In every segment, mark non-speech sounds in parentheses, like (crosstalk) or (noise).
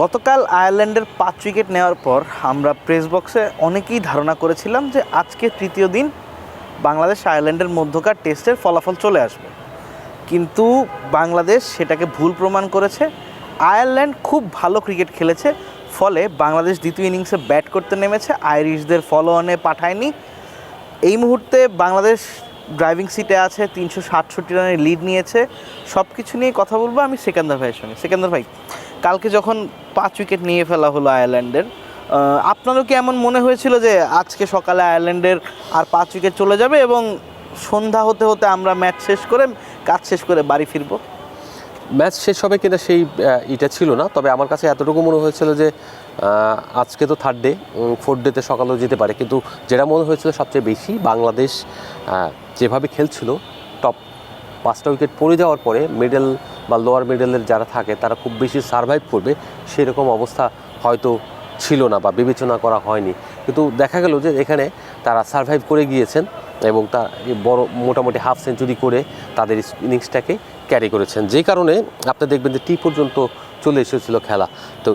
গতকাল আয়ারল্যান্ডের পাঁচ উইকেট নেওয়ার পর আমরা প্রেস বক্সে অনেকেই ধারণা করেছিলাম যে আজকে তৃতীয় দিন বাংলাদেশ আয়ারল্যান্ডের মধ্যকার টেস্টের ফলাফল চলে আসবে। কিন্তু বাংলাদেশ সেটাকে ভুল প্রমাণ করেছে। আয়ারল্যান্ড খুব ভালো ক্রিকেট খেলেছে, ফলে বাংলাদেশ দ্বিতীয় ইনিংসে ব্যাট করতে নেমেছে। আইরিশদের ফলো অনে পাঠায়নি। এই মুহূর্তে বাংলাদেশ ড্রাইভিং সিটে আছে, তিনশো সাতষট্টি রানের লিড নিয়েছে। সব কিছু নিয়ে কথা বলব, আমি সেকেন্দার ভাইয়ের সঙ্গে। সেকেন্দার ভাই, কালকে যখন পাঁচ উইকেট নিয়ে ফেলা হলো আয়ারল্যান্ডের আপনারও কি এমন মনে হয়েছিল যে আজকে সকালে আয়ারল্যান্ডের আর পাঁচ উইকেট চলে যাবে এবং সন্ধ্যা হতে হতে আমরা ম্যাচ শেষ করে, কাজ শেষ করে বাড়ি ফিরবো? ম্যাচ শেষ হবে কিনা সেই ইটা ছিল না, তবে আমার কাছে এতটুকু মনে হয়েছিল যে আজকে তো থার্ড ডে ফোর্থ ডেতে সকালেও যেতে পারে। কিন্তু যেটা মনে হয়েছিল সবচেয়ে বেশি, বাংলাদেশ যেভাবে খেলছিল টপ পাঁচটা উইকেট পড়ে যাওয়ার পরে মিডল বা লোয়ার মিডলের যারা থাকে, তারা খুব বেশি সার্ভাইভ করবে, সেরকম অবস্থা হয়তো ছিল না বা বিবেচনা করা হয়নি। কিন্তু দেখা গেল যে এখানে তারা সার্ভাইভ করে গিয়েছেন এবং তা বড় মোটামুটি হাফ সেঞ্চুরি করে তাদের ইনিংসটাকে ক্যারি করেছেন। যে কারণে আপনি দেখবেন যে টি পর্যন্ত চলে এসেছিল খেলা। তো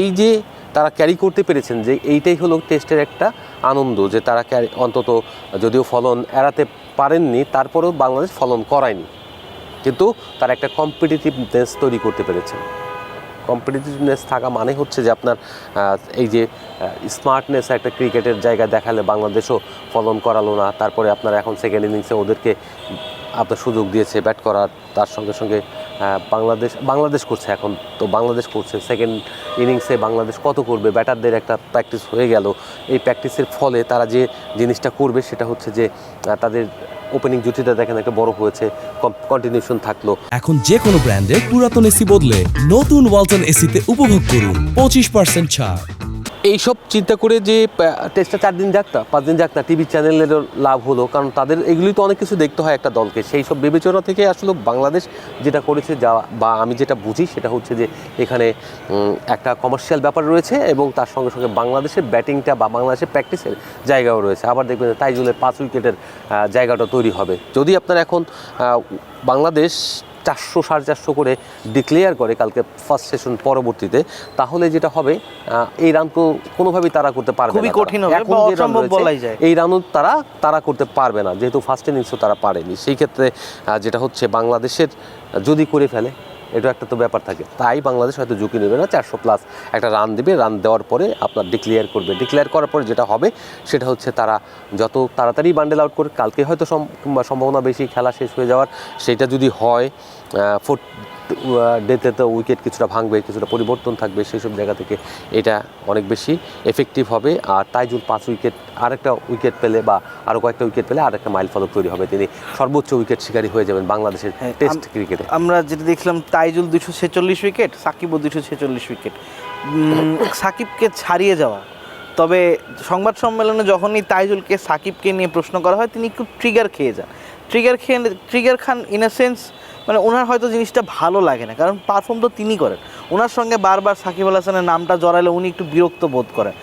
এই যে তারা ক্যারি করতে পেরেছেন যে এইটাই হলো টেস্টের একটা আনন্দ, যে তারা ক্যারি অন্তত যদিও ফলন এড়াতে পারেননি, তারপরেও বাংলাদেশ ফলন করায়নি। কিন্তু তার একটা কম্পিটিটিভনেস তৈরি করতে পেরেছে। কম্পিটিটিভনেস থাকা মানে হচ্ছে যে আপনার এই যে স্মার্টনেস একটা ক্রিকেটের জায়গা দেখালে বাংলাদেশও ফলন করালো না। তারপরে আপনার এখন সেকেন্ড ইনিংসে ওদেরকে আপনার সুযোগ দিয়েছে ব্যাট করার, তার সঙ্গে সঙ্গে বাংলাদেশ বাংলাদেশ করছে এখন। তো বাংলাদেশ করছে। সেকেন্ড ইনিংসে বাংলাদেশ কত করবে? ব্যাটারদের একটা প্র্যাকটিস হয়ে গেল। এই প্র্যাকটিসের ফলে তারা যে জিনিসটা করবে, সেটা হচ্ছে যে তাদের ওপেনিং জুটিটা দেখেন একটা বড় হয়েছে। কন্টিনিউশন থাকল। এখন যে কোনো ব্র্যান্ডের পুরাতন এসি বদলে নতুন ওয়ালটন এসিতে উপভোগ করুন। পঁচিশ পার্সেন্ট ছাড়। এইসব চিন্তা করে যে টেস্টটা চার দিন যাক না পাঁচ দিন যাক না টিভি চ্যানেলেরও লাভ হলো, কারণ তাদের এগুলি তো অনেক কিছু দেখতে হয় একটা দলকে। সেই সব বিবেচনা থেকে আসলে বাংলাদেশ যেটা করেছে যা, বা আমি যেটা বুঝি সেটা হচ্ছে যে, এখানে একটা কমার্শিয়াল ব্যাপার রয়েছে এবং তার সঙ্গে সঙ্গে বাংলাদেশের ব্যাটিংটা বা বাংলাদেশের প্র্যাকটিসের জায়গাও রয়েছে। আবার দেখবেন তাইজুলের পাঁচ উইকেটের জায়গাটা তৈরি হবে। যদি আপনার এখন বাংলাদেশ চারশো সাড়ে চারশো করে ডিক্লেয়ার করে কালকে ফার্স্ট সেশন পরবর্তীতে তাহলে যেটা হবে এই রান তো কোনোভাবেই তারা করতে পারবে খুবই না কঠিন এখন যে রান বলাই যায়। এই রানও তারা তারা করতে পারবে না যেহেতু ফার্স্ট ইনিংসও তারা পারেনি সেই ক্ষেত্রে যেটা হচ্ছে বাংলাদেশের যদি করে ফেলে এটা একটা তো ব্যাপার থাকে। তাই বাংলাদেশ হয়তো ঝুঁকি নেবে না, চারশো প্লাস একটা রান দেবে রান দেওয়ার পরে আপনার ডিক্লেয়ার করবে। ডিক্লেয়ার করার পরে যেটা হবে, সেটা হচ্ছে তারা যত তাড়াতাড়ি বান্ডেল আউট করে কালকে হয়তো সম- সম্ভাবনা বেশি, খেলা শেষ হয়ে যাওয়ার, সেটা যদি হয় ফোর্থ ডেতে তো উইকেট কিছুটা ভাঙবে কিছুটা পরিবর্তন থাকবে সেই সব জায়গা থেকে এটা অনেক বেশি এফেক্টিভ হবে। আর তাইজুল পাঁচ উইকেট আরেকটা উইকেট পেলে বা আরও কয়েকটা উইকেট পেলে আরেকটা মাইল ফলক তৈরি হবে। তিনি সর্বোচ্চ উইকেট শিকারী হয়ে যাবেন বাংলাদেশের হ্যাঁ, টেস্ট ক্রিকেটে আমরা যেটা দেখলাম তাইজুল দুশো ছেচল্লিশ উইকেট সাকিবও দুশো ছেচল্লিশ উইকেট। সাকিবকে ছাড়িয়ে যাওয়া। তবে সংবাদ সম্মেলনে যখনই তাইজুলকে সাকিবকে নিয়ে প্রশ্ন করা হয় তিনি একটু ট্রিগার খেয়ে যান। ট্রিগার খেয়ে ট্রিগার খান ইন আ সেন্স মানে ওনার হয়তো জিনিসটা ভালো লাগে না, কারণ পারফর্ম তো তিনি করেন। ওনার সঙ্গে বারবার সাকিব আল হাসানের নামটা জড়ালে উনি একটু বিরক্ত বোধ করেন।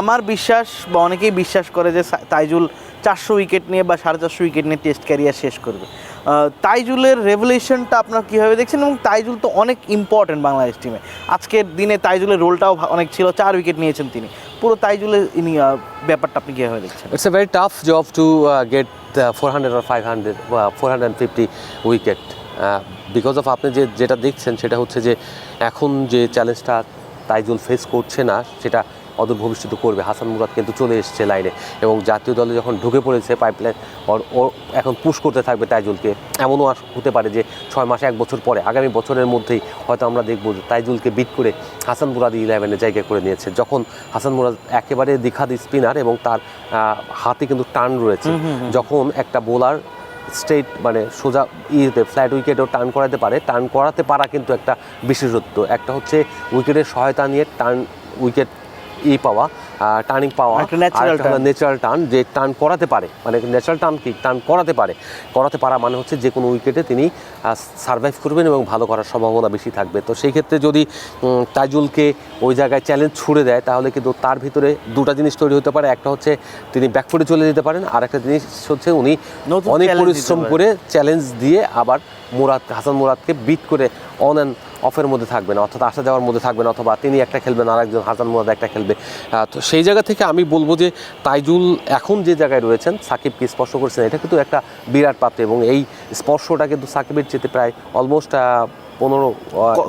আমার বিশ্বাস বা অনেকেই বিশ্বাস করে যে তাইজুল চারশো উইকেট নিয়ে বা সাড়ে চারশো উইকেট নিয়ে টেস্ট ক্যারিয়ার শেষ করবে। তাইজুলের রেভলিউশনটা আপনার কীভাবে দেখছেন? এবং তাইজুল তো অনেক ইম্পর্টেন্ট বাংলাদেশ টিমে আজকের দিনে তাইজুলের রোলটাও অনেক ছিল, চার উইকেট নিয়েছেন তিনি। পুরো তাইজুলের ইনি ব্যাপারটা আপনি কীভাবে দেখছেন? It's a very tough job to get four hundred R five hundred four hundred fifty wicket because of আপনি যে, যেটা দেখছেন সেটা হচ্ছে যে, এখন যে চ্যালেঞ্জটা তাইজুল ফেস করছে না, সেটা অদূর ভবিষ্যতে করবে। হাসান মুরাদ কিন্তু চলে এসছে লাইনে এবং জাতীয় দলে যখন ঢুকে পড়েছে পাইপলাইন ওর ও এখন পুশ করতে থাকবে তাইজুলকে। এমনও হতে পারে যে ছয় মাসে এক বছর পরে আগামী বছরের মধ্যেই হয়তো আমরা দেখব যে তাইজুলকে বিট করে হাসান মুরাদ ইলেভেনে জায়গা করে নিয়েছে। যখন হাসান মুরাদ একেবারে দ্বিখাদি স্পিনার এবং তার হাতে কিন্তু টার্ন রয়েছে। যখন একটা বোলার স্ট্রেট মানে সোজা ইয়েতে ফ্ল্যাট উইকেটও টার্ন করাতে পারে টার্ন করাতে পারা কিন্তু একটা বিশেষত্ব। একটা হচ্ছে উইকেটের সহায়তা নিয়ে টার্ন উইকেট ই পাওয়া টার্নিং পাওয়া। ন্যাচারাল টার্ন যে টার্ন করাতে পারে মানে ন্যাচারাল টার্ন কি? টার্ন করাতে পারে। করাতে পারা মানে হচ্ছে যে কোনো উইকেটে তিনি সার্ভাইভ করবেন এবং ভালো করার সম্ভাবনা বেশি থাকবে। তো সেই ক্ষেত্রে যদি উম, তাইজুলকে ওই জায়গায় চ্যালেঞ্জ ছুড়ে দেয় তাহলে কিন্তু তার ভিতরে দুটো জিনিস তৈরি হতে পারে। একটা হচ্ছে তিনি ব্যাকফুটে চলে যেতে পারেন আর একটা জিনিস হচ্ছে উনি অনেক পরিশ্রম করে চ্যালেঞ্জ দিয়ে আবার মুরাদ হাসান মুরাদকে বিট করে অন অ্যান্ড অফের মধ্যে থাকবেন অর্থাৎ আসা যাওয়ার মধ্যে থাকবেন অথবা তিনি একটা খেলবেন আর একজন হাসান মুরাদ একটা খেলবে। তো সেই জায়গা থেকে আমি বলব যে তাইজুল এখন যে জায়গায় রয়েছেন সাকিবকে স্পর্শ করেছেন এটা কিন্তু একটা বিরাট প্রাপ্তি এবং এই স্পর্শটা কিন্তু সাকিবের চেতে প্রায় অলমোস্ট পনেরো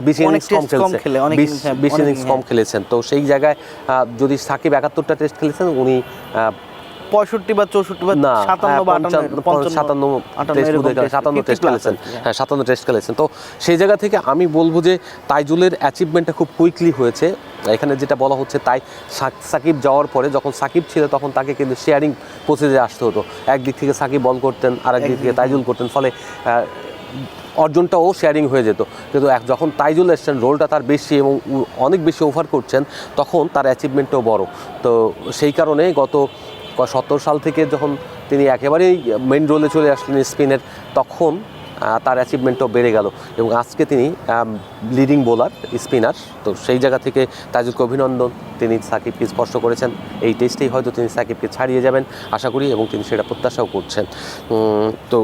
বিশ ইনিংস কম test কম খেলছেন খেলে, অনেক বিশ innings, হ্যাঁ, ইনিংস কম হ্যাঁ। খেলেছেন। তো সেই জায়গায় যদি সাকিব একাত্তরটা টেস্ট খেলেছেন উনি পঁয়ষট্টি বা চৌষট্টি বা না সাতান্ন হ্যাঁ, বা সাতান্ন সাতান্ন টেস্ট খেলেছেন হ্যাঁ। হ্যাঁ সাতান্ন টেস্ট খেলেছেন। তো সেই জায়গা থেকে আমি বলব যে তাইজুলের অ্যাচিভমেন্টটা খুব কুইকলি হয়েছে। এখানে যেটা বলা হচ্ছে তাই সাক- সাকিব যাওয়ার পরে যখন সাকিব ছিল তখন তাকে কিন্তু শেয়ারিং প্রসিজে আসতে হতো। একদিক থেকে সাকিব বল করতেন আর একদিক থেকে তাইজুল করতেন ফলে অর্জনটাও শেয়ারিং হয়ে যেত। কিন্তু এক- যখন তাইজুল এসছেন রোলটা তার বেশি এবং অনেক বেশি ওভার করছেন তখন তার অ্যাচিভমেন্টও বড়। তো সেই কারণে গত সত্তর সাল থেকে যখন তিনি একেবারেই মেন রোলে চলে আসলেন স্পিনের, তখন তার অ্যাচিভমেন্টও বেড়ে গেল। এবং আজকে তিনি লিডিং বোলার স্পিনার তো সেই জায়গা থেকে তাজুলকে অভিনন্দন। তিনি সাকিবকে স্পর্শ করেছেন। এই টেস্টেই হয়তো তিনি সাকিবকে ছাড়িয়ে যাবেন, আশা করি, এবং তিনি সেটা প্রত্যাশাও করছেন। তো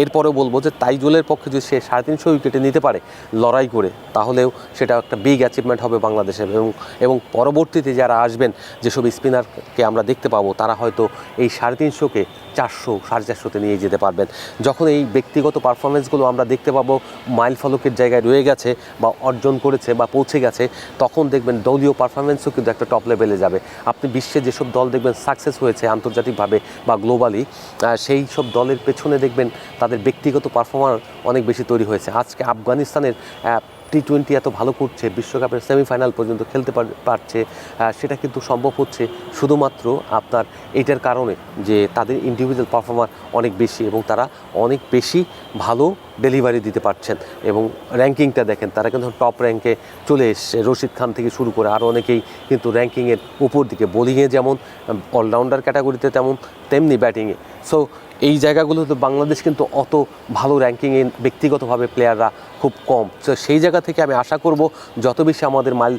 এরপরেও বলব যে তাইজুলের পক্ষে যদি সে সাড়ে তিনশো উইকেটে নিতে পারে লড়াই করে, তাহলেও সেটা একটা বিগ অ্যাচিভমেন্ট হবে বাংলাদেশের। এবং এবং পরবর্তীতে যারা আসবেন, যেসব স্পিনারকে আমরা দেখতে পাবো, তারা হয়তো এই সাড়ে তিনশোকে চারশো, সাড়ে চারশোতে নিয়ে যেতে পারবেন। যখন এই ব্যক্তিগত পারফরমেন্সগুলো আমরা দেখতে পাবো, মাইল ফলকের জায়গায় রয়ে গেছে বা অর্জন করেছে বা পৌঁছে গেছে, তখন দেখবেন দলীয় পারফরমেন্সও কিন্তু একটা টপ লেভেলে যাবে। আপনি বিশ্বে যেসব দল দেখবেন সাকসেস হয়েছে আন্তর্জাতিকভাবে বা গ্লোবালি সেই সব দলের পেছনে দেখবেন তাদের ব্যক্তিগত পারফর্মার অনেক বেশি তৈরি হয়েছে। আজকে আফগানিস্তানের টি টোয়েন্টি এত ভালো করছে, বিশ্বকাপের সেমিফাইনাল পর্যন্ত খেলতে পারছে সেটা কিন্তু সম্ভব হচ্ছে শুধুমাত্র আপনার এটার কারণে যে তাদের ইন্ডিভিজুয়াল পারফর্মার অনেক বেশি এবং তারা অনেক বেশি ভালো ডেলিভারি দিতে পারছেন এবং র্যাঙ্কিংটা দেখেন, তারা কিন্তু টপ র্যাঙ্কে চলে এসছে। রশিদ খান থেকে শুরু করে আরও অনেকেই কিন্তু র্যাঙ্কিংয়ের উপর দিকে। বোলিংয়ে যেমন অলরাউন্ডার ক্যাটাগরিতে তেমন, তেমনি ব্যাটিংয়ে সো এই জায়গাগুলোতে বাংলাদেশ কিন্তু অত ভালো র্যাঙ্কিংয়ে ব্যক্তিগতভাবে প্লেয়াররা খুব কম। তো সেই জায়গা থেকে আমি আশা করব যত বেশি আমাদের মাইল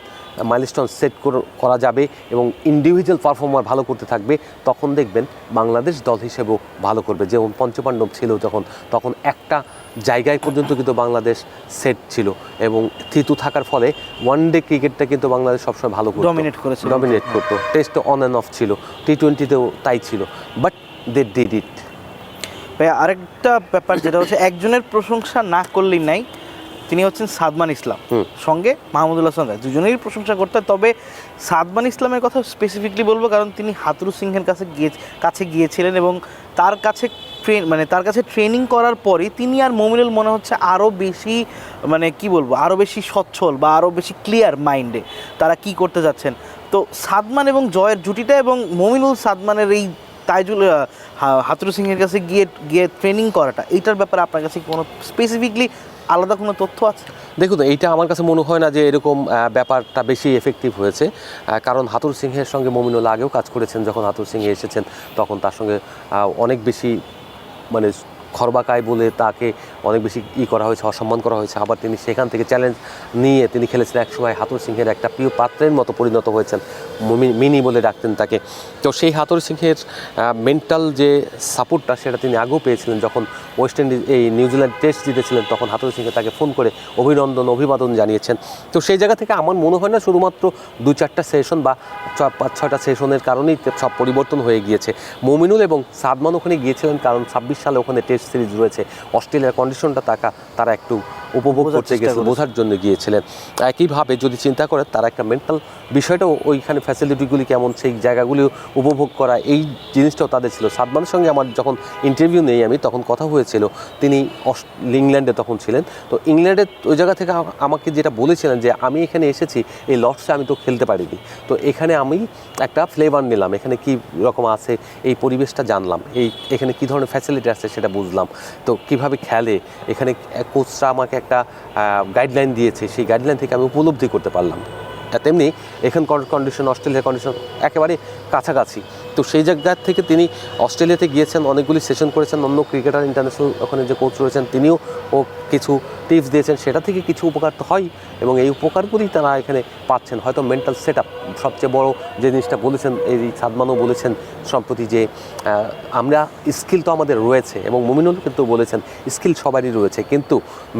মাইলস্টোন সেট করা যাবে এবং ইন্ডিভিজুয়াল পারফর্মার ভালো করতে থাকবে তখন দেখবেন বাংলাদেশ দল হিসেবেও ভালো করবে। যেমন পঞ্চপাণ্ডব ছিল যখন তখন একটা জায়গায় পর্যন্ত কিন্তু বাংলাদেশ সেট ছিল এবং থিতু থাকার ফলে ওয়ান ডে ক্রিকেটটা কিন্তু বাংলাদেশ সবসময় ভালো করতো। Dominate করেছিল। ডমিনেট করতো। টেস্ট অন অ্যান্ড অফ ছিল। টি টোয়েন্টিতেও তাই ছিল। বাট দে ডিড ইট ভাই আরেকটা ব্যাপার যেটা হচ্ছে একজনের প্রশংসা না করলেই নাই তিনি হচ্ছেন সাদমান ইসলাম। সঙ্গে মাহমুদুল্লাহ রায়। দুজনেরই প্রশংসা করতে তবে সাদমান ইসলামের কথা স্পেসিফিকলি বলব কারণ তিনি হাতরু সিংহের কাছে গিয়ে কাছে গিয়েছিলেন এবং তার কাছে ট্রেন মানে তার কাছে ট্রেনিং করার পরই তিনি আর মমিনুল মনে হচ্ছে আরও বেশি মানে কি বলব আরও বেশি সচ্ছল বা আরও বেশি ক্লিয়ার মাইন্ডে তারা কি করতে যাচ্ছেন? তো সাদমান এবং জয়ের জুটিটা এবং মমিনুল সাদমানের এই তাইজুল সিংয়ের হাতুরু সিংহের কাছে গিয়ে গিয়ে ট্রেনিং করাটা, এইটার ব্যাপারে আপনার কাছে কোনো স্পেসিফিকলি আলাদা কোনো তথ্য আছে? দেখুন, এইটা আমার কাছে মনে হয় না যে এরকম ব্যাপারটা বেশি এফেক্টিভ হয়েছে। কারণ হাতুর সিংহের সঙ্গে মমিনুল আগেও কাজ করেছেন, যখন হাতুর সিংহে এসেছেন, তখন তার সঙ্গে অনেক বেশি মানে খরবাকায় বলে তাকে অনেক বেশি ই করা হয়েছে, অসম্মান করা হয়েছে। আবার তিনি সেখান থেকে চ্যালেঞ্জ নিয়ে তিনি খেলেছেন একসময় হাতুর সিংহের একটা প্রিয় পাত্রের মতো পরিণত হয়েছেন মিনি বলে ডাকতেন তাকে। তো সেই হাতুর সিংহের মেন্টাল যে সাপোর্টটা সেটা তিনি আগেও পেয়েছিলেন। যখন ওয়েস্ট ইন্ডিজ এই নিউজিল্যান্ড টেস্ট জিতেছিলেন, তখন হাতুর সিংহে তাকে ফোন করে অভিনন্দন, অভিবাদন জানিয়েছেন। তো সেই জায়গা থেকে আমার মনে হয় না শুধুমাত্র দু চারটা সেশন বা পাঁচ, ছয়টা সেশনের কারণেই সব পরিবর্তন হয়ে গিয়েছে। মমিনুল এবং সাদমান ওখানে গিয়েছিলেন, কারণ ছাব্বিশ সালে ওখানে টেস্ট সিরিজ রয়েছে। অস্ট্রেলিয়ার কন্ডিশনটা তাকা তারা একটু উপভোগ করতে গেছে বোঝার জন্য গিয়েছিলেন। একইভাবে যদি চিন্তা করেন তারা একটা মেন্টাল বিষয়টাও ওইখানে ফ্যাসিলিটিগুলি কেমন সেই জায়গাগুলি উপভোগ করা এই জিনিসটাও তাদের ছিল। সাদমানের সঙ্গে আমার যখন ইন্টারভিউ নেই আমি তখন কথা হয়েছিল তিনি ইংল্যান্ডে তখন ছিলেন। তো ইংল্যান্ডে ওই জায়গা থেকে আমাকে যেটা বলেছিলেন যে আমি এখানে এসেছি এই লর্ডসে আমি তো খেলতে পারিনি। তো এখানে আমি একটা ফ্লেভার নিলাম এখানে কি রকম আছে এই পরিবেশটা জানলাম এই এখানে কি ধরনের ফ্যাসিলিটি আছে সেটা বুঝলাম। তো কীভাবে খেলে এখানে কোচরা আমাকে একটা গাইডলাইন দিয়েছে, সেই গাইডলাইন থেকে আমি উপলব্ধি করতে পারলাম। তেমনি এখানকার কন্ডিশন অস্ট্রেলিয়ার কন্ডিশন একেবারে কাছাকাছি। তো সেই জায়গা থেকে তিনি অস্ট্রেলিয়াতে গিয়েছেন, অনেকগুলি সেশন করেছেন, অন্য ক্রিকেটার ইন্টারন্যাশনাল ওখানে যে কোচ রয়েছেন তিনিও ও কিছু টিপস দিয়েছেন। সেটা থেকে কিছু উপকার তো হয় এবং এই উপকারগুলি তারা এখানে পাচ্ছেন। হয়তো মেন্টাল সেট সবচেয়ে বড় যে জিনিসটা বলেছেন, এই সাদমানও বলেছেন সম্প্রতি যে আমরা স্কিল তো আমাদের রয়েছে এবং মুমিনুল কিন্তু বলেছেন স্কিল সবারই রয়েছে। কিন্তু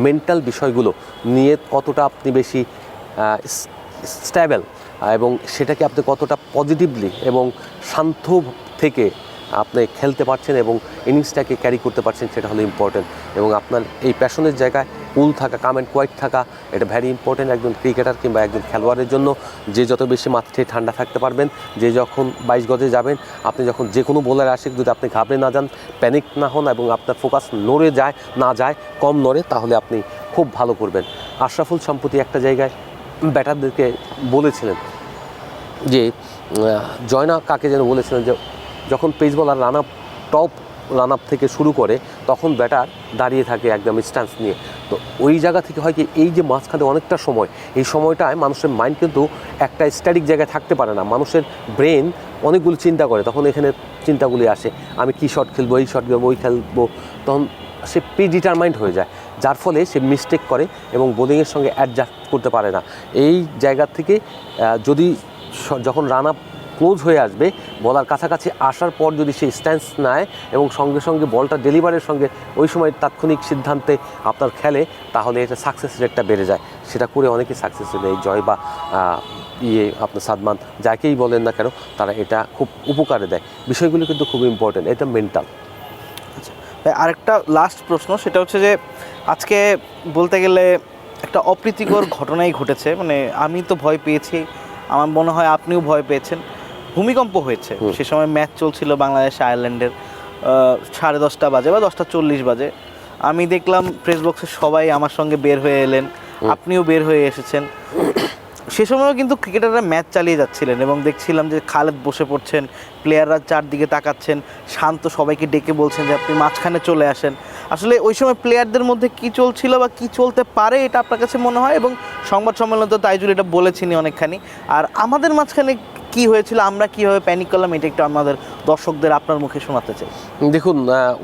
মেন্টাল বিষয়গুলো নিয়ে কতটা আপনি বেশি স্ট্যাবেল, এবং সেটাকে আপনি কতটা পজিটিভলি এবং শান্ত থেকে আপনি খেলতে পারছেন এবং ইনিংসটাকে ক্যারি করতে পারছেন, সেটা হলো ইম্পর্টেন্ট এবং আপনার এই প্যাশনের জায়গায় কুল থাকা কাম অ্যান্ড কোয়াইট থাকা, এটা ভ্যারি ইম্পর্টেন্ট একজন ক্রিকেটার কিংবা একজন খেলোয়াড়ের জন্য। যে যত বেশি মাথায় ঠান্ডা থাকতে পারবেন, যে যখন বাইশ গজে যাবেন, আপনি যখন যে কোনো বোলার আসে, যদি আপনি ঘাবড়ে না যান প্যানিক না হন এবং আপনার ফোকাস নড়ে যায়, না যায়, কম নড়ে, তাহলে আপনি খুব ভালো করবেন। আশরাফুল সম্প্রতি একটা জায়গায় ব্যাটারদেরকে বলেছিলেন। যে জয়না কাকে যেন বলেছিলেন যে, যখন pace bowler run up top run up থেকে শুরু করে, তখন ব্যাটার দাঁড়িয়ে থাকে একদম স্ট্যান্স নিয়ে। তো ওই জায়গা থেকে হয় কি, এই যে মাঝখানে অনেকটা সময়, এই সময়টায় মানুষের মাইন্ড কিন্তু একটা স্ট্যাটিক জায়গায় থাকতে পারে না। মানুষের ব্রেন অনেকগুলো চিন্তা করে, তখন এখানে চিন্তাগুলি আসে, আমি কী শট খেলব, এই শট খেলব, ওই খেলব, তখন সে প্রিডিটারমাইন্ড হয়ে যায়। যার ফলে সে মিস্টেক করে এবং বোলিংয়ের সঙ্গে অ্যাডজাস্ট করতে পারে না। এই জায়গা থেকে যদি যখন রান আপ ক্লোজ হয়ে আসবে বলার কাছাকাছি আসার পর যদি সে স্ট্যান্স নেয় এবং সঙ্গে সঙ্গে বলটা ডেলিভারের সঙ্গে ওই সময় তাৎক্ষণিক সিদ্ধান্তে আপনার খেলে, তাহলে এটা সাকসেস রেটটা বেড়ে যায়। সেটা করে অনেকেই সাকসেস এই জয় বা ইয়ে আপনার সাদমান, যাকেই বলেন না কেন, তারা এটা খুব উপকারে দেয়। বিষয়গুলো কিন্তু খুব ইম্পর্টেন্ট এটা মেন্টাল আরেকটা লাস্ট প্রশ্ন সেটা হচ্ছে যে আজকে বলতে গেলে একটা অপ্রীতিকর (coughs) ঘটনাই ঘটেছে মানে আমি তো ভয় পেয়েছি আমার মনে হয় আপনিও ভয় পেয়েছেন। ভূমিকম্প হয়েছে সে সময় ম্যাচ চলছিল বাংলাদেশ আয়ারল্যান্ডের সাড়ে দশটা বাজে বা দশটা চল্লিশ বাজে। আমি দেখলাম প্রেস বক্সে সবাই আমার সঙ্গে বের হয়ে এলেন আপনিও বের হয়ে এসেছেন। সে সময়ও কিন্তু ক্রিকেটাররা ম্যাচ চালিয়ে যাচ্ছিলেন এবং দেখছিলাম যে খালেদ বসে পড়ছেন প্লেয়াররা চারদিকে তাকাচ্ছেন, শান্ত সবাইকে ডেকে বলছেন যে আপনি মাঝখানে চলে আসেন। আসলে ওই সময় প্লেয়ারদের মধ্যে কি চলছিল বা কি চলতে পারে এটা আপনার কাছে মনে হয়? এবং সংবাদ সম্মেলন তো তাইজুল এটা বলেছিনি অনেকখানি। আর আমাদের মাঝখানে কি হয়েছিল, আমরা কীভাবে প্যানিক করলাম, এটা একটু আমাদের দর্শকদের আপনার মুখে শোনাতে চাই। দেখুন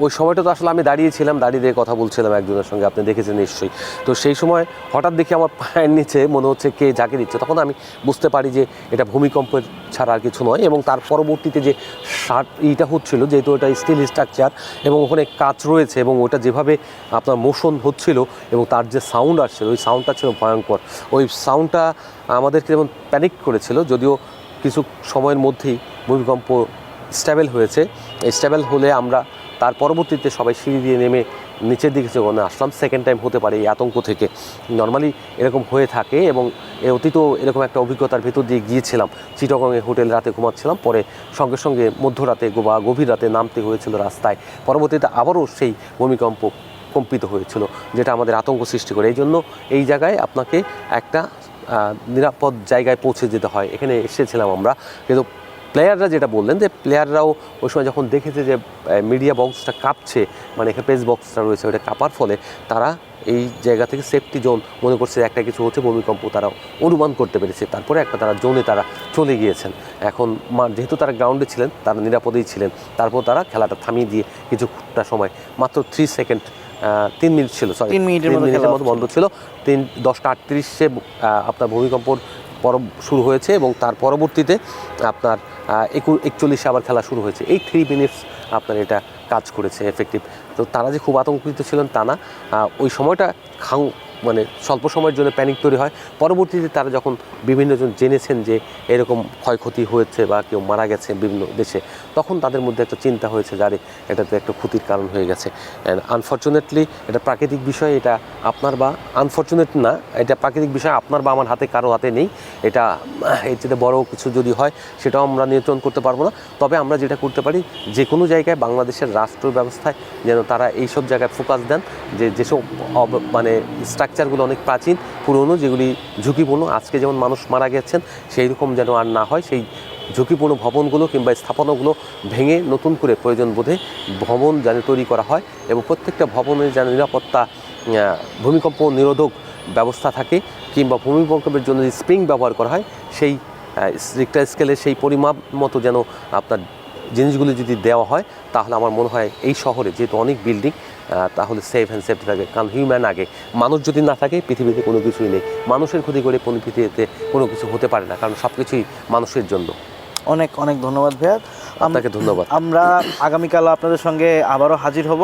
ওই সময়টা তো আসলে আমি দাঁড়িয়েছিলাম, দাঁড়িয়ে দিয়ে কথা বলছিলাম একজনের সঙ্গে, আপনি দেখেছেন নিশ্চয়ই। তো সেই সময় হঠাৎ দেখি আমার পায়ের নিচে মনে হচ্ছে কে যাকে দিচ্ছে, তখন আমি বুঝতে পারি যে এটা ভূমিকম্পের ছাড়া আর কিছু নয় এবং তার পরবর্তীতে যে শার্ট ইটা হচ্ছিল, যেহেতু ওটা স্টিল স্ট্রাকচার এবং ওখানে কাচ রয়েছে এবং ওটা যেভাবে আপনার মোশন হচ্ছিল এবং তার যে সাউন্ড আসছিল, ওই সাউন্ডটা ছিল ভয়ঙ্কর। ওই সাউন্ডটা আমাদেরকে যেমন প্যানিক করেছিল, যদিও কিছু সময়ের মধ্যেই ভূমিকম্প স্ট্যাবেল হয়েছে। স্ট্যাবেল হলে আমরা তার পরবর্তীতে সবাই সিঁড়ি দিয়ে নেমে নিচের দিকে যখন আসলাম। সেকেন্ড টাইম হতে পারে এই আতঙ্ক থেকে। নর্মালি এরকম হয়ে থাকে এবং অতীতও এরকম একটা অভিজ্ঞতার ভেতর দিয়ে গিয়েছিলাম। চিটগংয়ে হোটেল রাতে ঘুমাচ্ছিলাম। পরে সঙ্গে সঙ্গে মধ্যরাতে বা গভীর রাতে নামতে হয়েছিল রাস্তায়। পরবর্তীতে আবারও সেই ভূমিকম্প কম্পিত হয়েছিল, যেটা আমাদের আতঙ্ক সৃষ্টি করে। এই জন্য এই জায়গায় আপনাকে একটা নিরাপদ জায়গায় পৌঁছে যেতে হয়। এখানে এসেছিলাম আমরা। কিন্তু প্লেয়াররা যেটা বললেন যে প্লেয়াররাও ওই সময় যখন দেখেছে যে মিডিয়া বক্সটা কাঁপছে মানে এখানে প্রেস বক্সটা রয়েছে ওটা কাঁপার ফলে তারা এই জায়গা থেকে সেফটি জোন মনে করছে একটা কিছু হচ্ছে, ভূমিকম্প তারা অনুমান করতে পেরেছে। তারপরে একটা তারা জোনে তারা চলে গিয়েছেন। এখন যেহেতু তারা গ্রাউন্ডে ছিলেন, তারা নিরাপদেই ছিলেন। তারপর তারা খেলাটা থামিয়ে দিয়ে কিছুটা সময়, মাত্র থ্রি সেকেন্ড তিন মিনিট ছিল সরি তিন মিনিটের মতো বন্ধ ছিল। তিন দশটা আটত্রিশে আপনার ভূমিকম্পর পর শুরু হয়েছে এবং তার পরবর্তীতে আপনার একু একচল্লিশে আবার খেলা শুরু হয়েছে। এই থ্রি মিনিটস আপনার এটা কাজ করেছে এফেক্টিভ তো তারা যে খুব আতঙ্কিত ছিলেন তা না। ওই সময়টা খাং মানে স্বল্প সময়ের জন্য প্যানিক তৈরি হয়। পরবর্তীতে তারা যখন বিভিন্নজন জেনেছেন যে এরকম ক্ষয়ক্ষতি হয়েছে বা কেউ মারা গেছে বিভিন্ন দেশে, তখন তাদের মধ্যে একটা চিন্তা হয়েছে যারে এটা তো একটা ক্ষতির কারণ হয়ে গেছে। অ্যান্ড আনফর্চুনেটলি এটা প্রাকৃতিক বিষয় এটা আপনার বা আনফর্চুনেট না, এটা প্রাকৃতিক বিষয় আপনার বা আমার হাতে, কারও হাতে নেই। এটা, এর চেয়ে বড় কিছু যদি হয়, সেটাও আমরা নিয়ন্ত্রণ করতে পারব না। তবে আমরা যেটা করতে পারি, যে কোনো জায়গায় বাংলাদেশের রাষ্ট্র ব্যবস্থায় যেন তারা এইসব জায়গায় ফোকাস দেন, যে যেসব মানে স্ট্রাকচারগুলো অনেক প্রাচীন, পুরনো, যেগুলি ঝুঁকিপূর্ণ। আজকে যেমন মানুষ মারা গেছেন সেই রকম যেন আর না হয়, সেই ঝুঁকিপূর্ণ ভবনগুলো কিংবা স্থাপনাগুলো ভেঙে নতুন করে প্রয়োজন বোধে ভবন যেন তৈরি করা হয় এবং প্রত্যেকটা ভবনের যেন নিরাপত্তা ভূমিকম্প নিরোধক ব্যবস্থা থাকে কিংবা ভূমিকম্পের জন্য যে স্প্রিং ব্যবহার করা হয়, সেই রিক্টার স্কেলে সেই পরিমাপ মতো যেন আপনার জিনিসগুলো যদি দেওয়া হয়, তাহলে আমার মনে হয় এই শহরে যেহেতু অনেক বিল্ডিং তাহলে সেফ অ্যান্ড সেফটি থাকে। কারণ হিউম্যান আগে মানুষ যদি না থাকে পৃথিবীতে কোনো কিছুই নেই। মানুষের ক্ষতি করে কোনো পৃথিবীতে কোনো কিছু হতে পারে না কারণ সব কিছুই মানুষের জন্য। অনেক অনেক ধন্যবাদ ভাইয়া। আপনাকে ধন্যবাদ। আমরা আগামীকাল আপনাদের সঙ্গে আবারও হাজির হব।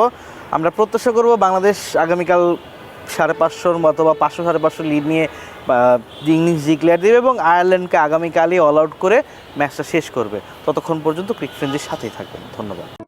আমরা প্রত্যাশা করব বাংলাদেশ আগামীকাল সাড়ে পাঁচশোর মতো বা পাঁচশো সাড়ে পাঁচশো লিড নিয়ে ইংলিশ ডিক্লেয়ার দেবে এবং আয়ারল্যান্ডকে আগামীকালই অল আউট করে ম্যাচটা শেষ করবে। ততক্ষণ পর্যন্ত ক্রিক ফ্রেন্ডের সাথেই থাকবেন। ধন্যবাদ।